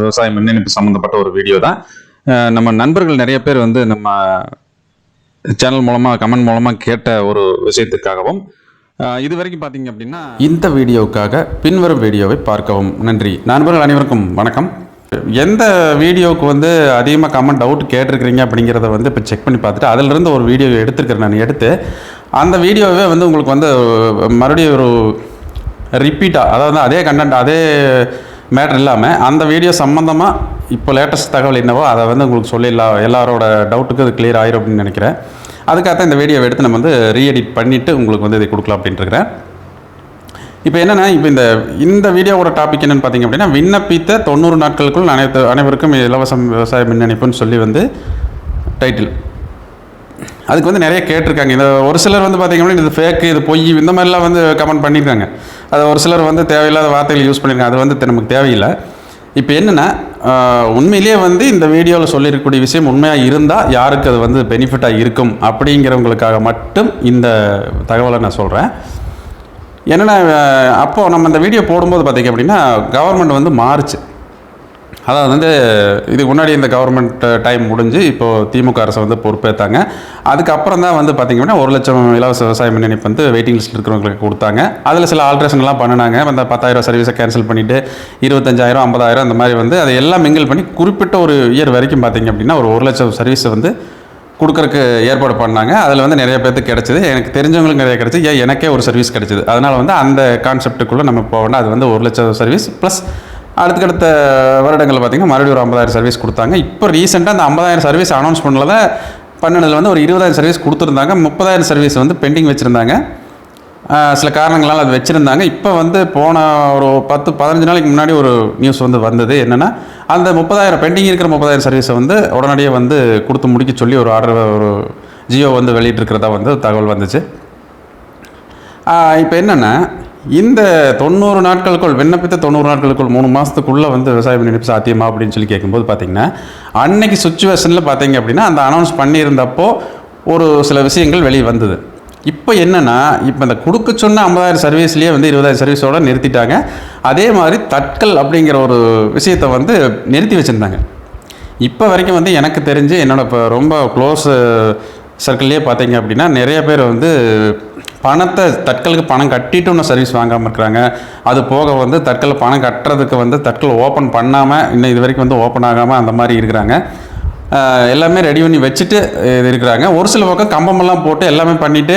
விவசாய மின் சம்மந்தப்பட்ட ஒரு வீடியோ தான். நம்ம நண்பர்கள் நிறைய பேர் வந்து நம்ம சேனல் மூலமாக கமெண்ட் மூலமாக கேட்ட ஒரு விஷயத்துக்காகவும் இது வரைக்கும் பார்த்தீங்க அப்படின்னா இந்த வீடியோவுக்காக பின்வரும் வீடியோவை பார்க்கவும். நன்றி. நண்பர்கள் அனைவருக்கும் வணக்கம். எந்த வீடியோவுக்கு வந்து அதிகமாக கமெண்ட் டவுட் கேட்டிருக்கிறீங்க அப்படிங்கிறத வந்து இப்போ செக் பண்ணி பார்த்துட்டு அதிலிருந்து ஒரு வீடியோ எடுத்துருக்கிறேன் நான் எடுத்து அந்த வீடியோவே வந்து உங்களுக்கு வந்து மறுபடியும் ஒரு ரிப்பீட்டாக அதாவது அதே கண்டென்ட் அதே மேட்ரு இல்லாமல் அந்த வீடியோ சம்மந்தமாக இப்போ லேட்டஸ்ட் தகவல் என்னவோ அதை வந்து உங்களுக்கு சொல்லிடலாம் எல்லாரோட டவுட்டுக்கு அது கிளியர் ஆயிரும் அப்படின்னு நினைக்கிறேன். அதுக்காக இந்த வீடியோவை எடுத்து நம்ம வந்து ரீஎடிட் பண்ணிவிட்டு உங்களுக்கு வந்து இதை கொடுக்கலாம் அப்படின்ட்டுருக்கிறேன் இப்போ என்னென்னா இப்போ இந்த இந்த வீடியோவோட டாபிக் என்னென்னு பார்த்தீங்க அப்படின்னா விண்ணப்பித்த தொண்ணூறு நாட்களுக்குள் அனைத்து அனைவருக்கும் இலவசம் விவசாய மின் இணைப்புன்னு சொல்லி வந்து டைட்டில் அதுக்கு வந்து நிறைய கேட்டிருக்காங்க. இந்த ஒரு சிலர் வந்து பார்த்தீங்க அப்படின்னா இது ஃபேக்கு இது பொய் இந்த மாதிரிலாம் வந்து கமெண்ட் பண்ணியிருக்காங்க. அது ஒரு சிலர் வந்து தேவையில்லாத வார்த்தைகள் யூஸ் பண்ணியிருக்காங்க. அது வந்து நமக்கு தேவையில்லை. இப்போ என்னென்னா உண்மையிலேயே வந்து இந்த வீடியோவில் சொல்லியிருக்கக்கூடிய விஷயம் உண்மையாக இருந்தால் யாருக்கு அது வந்து பெனிஃபிட்டாக இருக்கும் அப்படிங்கிறவங்களுக்காக மட்டும் இந்த தகவலை நான் சொல்கிறேன் என்னென்னா அப்போது நம்ம இந்த வீடியோ போடும்போது பார்த்திங்க அப்படின்னா கவர்மெண்ட் வந்து மாறுச்சு. அதாவது வந்து இதுக்கு முன்னாடி இந்த கவர்மெண்ட் டைம் முடிஞ்சு இப்போது திமுக அரசு வந்து பொறுப்பேற்றாங்க அதுக்கப்புறம் தான் வந்து பார்த்திங்க அப்படின்னா ஒரு லட்சம் இலவச விவசாய மின் இணைப்பு வந்து வெயிட்டிங் லிஸ்ட் இருக்கிறவங்களுக்கு கொடுத்தாங்க. அதில் சில ஆல்ட்ரேஷன்லாம் பண்ணினாங்க. அந்த பத்தாயிரம் சர்வீஸை கேன்சல் பண்ணிவிட்டு இருபத்தஞ்சாயிரம் ஐம்பதாயிரம் அந்த மாதிரி வந்து அதை எல்லாம் மிங்கிள் பண்ணி குறிப்பிட்ட ஒரு இயர் வரைக்கும் பார்த்திங்க அப்படின்னா ஒரு ஒரு லட்சம் சர்வீஸை வந்து கொடுக்கறக்கு ஏற்பாடு பண்ணாங்க. அதில் வந்து நிறைய பேர்த்துக்கு கிடச்சிது. எனக்கு தெரிஞ்சவங்களுக்கு நிறைய கிடச்சிது. ஏன் எனக்கே ஒரு சர்வீஸ் கிடச்சிது. அதனால் வந்து அந்த கான்செப்டுக்குள்ளே நம்ம போகணும். அது வந்து ஒரு லட்சம் சர்வீஸ் ப்ளஸ் அடுத்தடுத்த வருடங்களில் பார்த்திங்கன்னா மறுபடியும் ஒரு ஐம்பதாயிரம் சர்வீஸ் கொடுத்தாங்க. இப்போ ரீசெண்டாக அந்த ஐம்பதாயிரம் சர்வீஸ் அனௌன்ஸ் பண்ணல பன்னெண்டில் வந்து ஒரு இருபதாயிரம் சர்வீஸ் கொடுத்துருந்தாங்க. முப்பதாயிரம் சர்வீஸ் வந்து பெண்டிங் வச்சுருந்தாங்க. சில காரணங்களால் அது வச்சுருந்தாங்க. இப்போ வந்து போன ஒரு பத்து பதினஞ்சு நாளைக்கு முன்னாடி ஒரு நியூஸ் வந்து வந்தது. என்னென்னா அந்த முப்பதாயிரம் பெண்டிங் இருக்கிற முப்பதாயிரம் சர்வீஸை வந்து உடனடியாக வந்து கொடுத்து முடிக்க சொல்லி ஒரு ஆர்டர் ஒரு ஜியோ வந்து வெளியிட்டிருக்கிறதா வந்து தகவல் வந்துச்சு. இப்போ என்னென்னா இந்த தொண்ணூறு நாட்களுக்குள் விண்ணப்பித்த தொண்ணூறு நாட்களுக்குள் மூணு மாதத்துக்குள்ளே வந்து விவசாய இணைப்பு சாத்தியமா அப்படின்னு சொல்லி கேட்கும்போது பார்த்தீங்கன்னா அன்னைக்கு சுச்சுவேஷனில் பார்த்தீங்க அப்படின்னா அந்த அனௌன்ஸ் பண்ணியிருந்தப்போ ஒரு சில விஷயங்கள் வெளியே வந்தது. இப்போ என்னென்னா இப்போ இந்த கொடுக்க சொன்ன ஐம்பதாயிரம் சர்வீஸ்லேயே வந்து இருபதாயிரம் சர்வீஸோட நிறுத்திட்டாங்க. அதே மாதிரி தட்கல் அப்படிங்கிற ஒரு விஷயத்தை வந்து நிறுத்தி வச்சுருந்தாங்க. இப்போ வரைக்கும் வந்து எனக்கு தெரிஞ்சு என்னோடய இப்போ ரொம்ப க்ளோஸ் சர்க்கிள்லேயே பார்த்தீங்க அப்படின்னா நிறைய பேர் வந்து பணத்தை தட்கலுக்கு பணம் கட்டிட்டு இன்னும் சர்வீஸ் வாங்காமல் இருக்கிறாங்க. அது போக வந்து தட்கல் பணம் கட்டுறதுக்கு வந்து தட்கல் ஓப்பன் பண்ணாமல் இன்னும் இது வரைக்கும் வந்து ஓப்பன் ஆகாமல் அந்த மாதிரி இருக்கிறாங்க. எல்லாமே ரெடி பண்ணி வச்சுட்டு இது இருக்கிறாங்க. ஒரு சில பக்கம் கம்பமெல்லாம் போட்டு எல்லாமே பண்ணிவிட்டு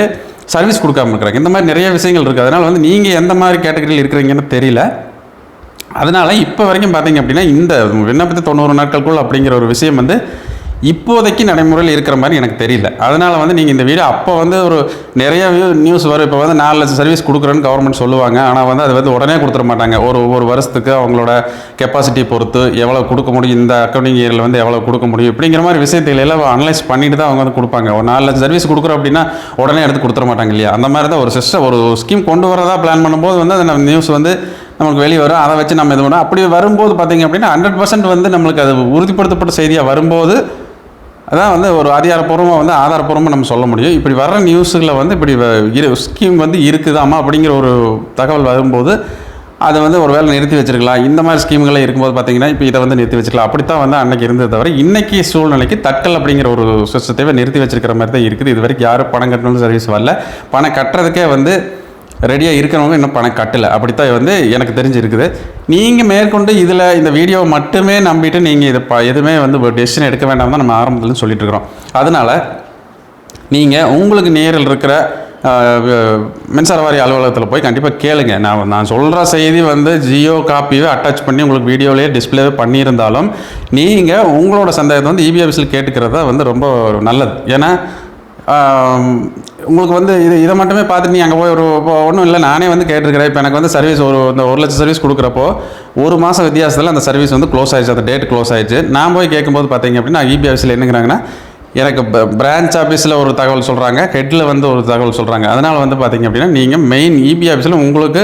சர்வீஸ் கொடுக்காம இருக்கிறாங்க. இந்த மாதிரி நிறைய விஷயங்கள் இருக்குது அதனால் வந்து நீங்கள் எந்த மாதிரி கேட்டகரியில் இருக்கிறீங்கன்னு தெரியல. அதனால் இப்போ வரைக்கும் பார்த்தீங்க அப்படின்னா இந்த விண்ணப்பத்தை தொண்ணூறு நாட்களுக்குள் அப்படிங்கிற ஒரு விஷயம் வந்து இப்போதைக்கு நடைமுறையில் இருக்கிற மாதிரி எனக்கு தெரியல. அதனால் வந்து நீங்கள் இந்த வீடியோ அப்போ வந்து ஒரு நிறைய நியூஸ் வரும். இப்போ வந்து நாலு லட்சம் சர்வீஸ் கொடுக்குறேன்னு கவர்மெண்ட் சொல்லுவாங்க. ஆனால் வந்து அது வந்து உடனே கொடுத்துட மாட்டாங்க. ஒரு ஒவ்வொரு வருஷத்துக்கு அவங்களோட கெப்பாசிட்டி பொறுத்து எவ்வளோ கொடுக்க முடியும் இந்த அக்கௌண்டிங் இயரில் வந்து எவ்வளோ கொடுக்க முடியும் இப்படிங்கிற மாதிரி விஷயத்தை எல்லாம் அனலைஸ் பண்ணிட்டு தான் அவங்க வந்து கொடுப்பாங்க. ஒரு நாலு லட்சம் சர்வீஸ் கொடுக்குறோம் அப்படின்னா உடனே எடுத்து கொடுத்துட மாட்டாங்க இல்லையா? அந்த மாதிரி தான் ஒரு சிஸ்டம் ஒரு ஸ்கீம் கொண்டு வரதா பிளான் பண்ணும்போது வந்து அந்த நியூஸ் வந்து நமக்கு வெளியே வரும். அதை வச்சு நம்ம இது பண்ணோம். அப்படி வரும்போது பார்த்தீங்க அப்படின்னா ஹண்ட்ரட் பர்சன்ட் வந்து நம்மளுக்கு அது உறுதிப்படுத்தப்பட்ட செய்தியாக வரும்போது அதான் வந்து ஒரு அதிகாரப்பூர்வமாக வந்து ஆதாரப்பூர்வமாக நம்ம சொல்ல முடியும். இப்படி வர்ற நியூஸில் வந்து இப்படி இரு ஸ்கீம் வந்து இருக்குதாமா அப்படிங்கிற ஒரு தகவல் வரும்போது அதை வந்து ஒரு வேளை நிறுத்தி வச்சிருக்கலாம். இந்த மாதிரி ஸ்கீம்களை இருக்கும்போது பார்த்தீங்கன்னா இப்போ இதை வந்து நிறுத்தி வச்சிருக்கலாம். அப்படித்தான் வந்து அன்னைக்கு இருந்தது தவிர இன்னைக்கு சூழ்நிலைக்கு தட்கல் அப்படிங்கிற ஒரு சிஸ்டத்தை நிறுத்தி வச்சிருக்கிற மாதிரி தான் இருக்குது. இது வரைக்கும் யாரும் பணம் கட்டணும் சர்வீஸ் வரல. பணம் கட்டுறதுக்கே வந்து ரெடியாக இருக்கிறவங்க இன்னும் பணம் கட்டலை. அப்படித்தான் வந்து எனக்கு தெரிஞ்சிருக்குது. நீங்கள் மேற்கொண்டு இதில் இந்த வீடியோவை மட்டுமே நம்பிட்டு நீங்கள் இதை ப எதுவுமே வந்து டெசிஷன் எடுக்க வேண்டாம் தான் நம்ம ஆரம்பத்தில் சொல்லிட்டுருக்குறோம் அதனால் நீங்கள் உங்களுக்கு நேரில் இருக்கிற மின்சார வாரிய அலுவலகத்தில் போய் கண்டிப்பாக கேளுங்க. நான் நான் சொல்கிற செய்தி வந்து ஜியோ காப்பியை அட்டாச் பண்ணி உங்களுக்கு வீடியோலேயே டிஸ்பிளேவே பண்ணியிருந்தாலும் நீங்கள் உங்களோட சந்தேகத்தை வந்து இபி ஆஃபீஸில் கேட்டுக்கிறது தான் வந்து ரொம்ப நல்லது. ஏன்னா உங்களுக்கு வந்து இது இதை மட்டுமே பார்த்துட்டு நீ அங்கே போய் ஒரு ஒன்றும் இல்லை நானே வந்து கேட்டிருக்கிறேன். இப்போ எனக்கு வந்து சர்வீஸ் ஒரு இந்த ஒரு லட்சம் சர்வீஸ் கொடுக்குறப்போ ஒரு மாதம் வித்தியாசத்தில் அந்த சர்வீஸ் வந்து க்ளோஸ் ஆயிடுச்சு. அந்த டேட் க்ளோஸ் ஆயிடுச்சு. நான் போய் கேட்கும்போது பார்த்தீங்க அப்படின்னா இபி ஆஃபீஸில் என்னங்கிறாங்கன்னா எனக்கு பிரான்ச் ஆஃபீஸில் ஒரு தகவல் சொல்கிறாங்க ஹெட்டில் வந்து ஒரு தகவல் சொல்கிறாங்க அதனால் வந்து பார்த்தீங்க அப்படின்னா நீங்கள் மெயின் இபி ஆஃபீஸில் உங்களுக்கு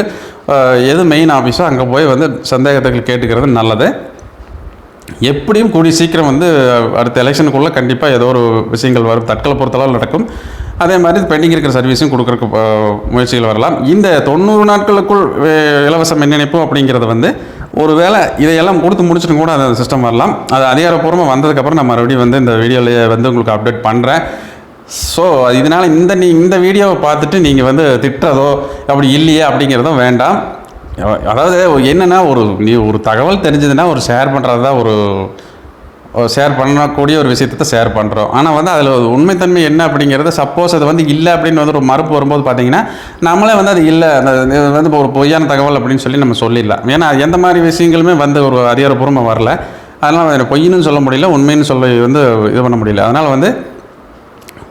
எது மெயின் ஆஃபீஸோ அங்கே போய் வந்து சந்தேகத்தை கேட்டுக்கிறது நல்லது. எப்படியும் கூடிய சீக்கிரம் வந்து அடுத்த எலெக்ஷனுக்குள்ளே கண்டிப்பாக ஏதோ ஒரு விஷயங்கள் வரும். தட்கலை பொறுத்தளவு நடக்கும். அதே மாதிரி பெண்டிங் இருக்கிற சர்வீஸும் கொடுக்குறக்கு முயற்சிகள் வரலாம். இந்த தொண்ணூறு நாட்களுக்குள் இலவசம் இலவச மின் இணைப்பு அப்படிங்கிறது வந்து ஒரு வேளை இதையெல்லாம் கொடுத்து முடிச்சுட்டு கூட அந்த சிஸ்டம் வரலாம். அது அதிகாரப்பூர்வமாக வந்ததுக்கப்புறம் நான் மறுபடியும் வந்து இந்த வீடியோவில் வந்து உங்களுக்கு அப்டேட் பண்ணுறேன் ஸோ இதனால் இந்த நீ இந்த வீடியோவை பார்த்துட்டு நீங்கள் வந்து திட்டுறதோ அப்படி இல்லையே அப்படிங்கிறதும் வேண்டாம். அதாவது என்னென்னா ஒரு நீ ஒரு தகவல் தெரிஞ்சதுன்னா ஒரு ஷேர் பண்ணுறது தான் ஒரு ஷேர் பண்ணக்கூடிய ஒரு விஷயத்த ஷேர் பண்ணுறோம் ஆனால் வந்து அதில் ஒரு உண்மைத்தன்மை என்ன அப்படிங்கிறது சப்போஸ் அது வந்து இல்லை அப்படின்னு வந்து ஒரு மறுப்பு வரும்போது பார்த்தீங்கன்னா நம்மளே வந்து அது இல்லை அந்த இது வந்து ஒரு பொய்யான தகவல் அப்படின்னு சொல்லி நம்ம சொல்லிடலாம். ஏன்னா எந்த மாதிரி விஷயங்களுமே வந்து ஒரு அதிகாரப்பூர்வமாக வரல. அதனால் எனக்கு பொய்ன்னு சொல்ல முடியல உண்மைன்னு சொல்ல வந்து இது பண்ண முடியல. அதனால் வந்து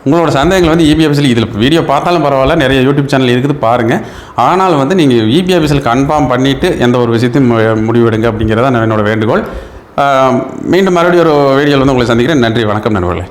உங்களோட சந்தேகங்கள் வந்து இபி ஆஃபீஸில் இதில் வீடியோ பார்த்தாலும் பரவாயில்ல நிறைய யூடியூப் சேனல் இருக்குது பாருங்கள் ஆனால் வந்து நீங்கள் இபி ஆஃபீஸில் கன்ஃபார்ம் பண்ணிவிட்டு எந்த ஒரு விஷயத்தையும் மு- முடிவெடுங்க அப்படிங்கிறத என்னோட வேண்டுகோள். மீண்டும் மறுபடியும் ஒரு வீடியோவில் வந்து உங்களை சந்திக்கிறேன். நன்றி வணக்கம் நண்பர்களே.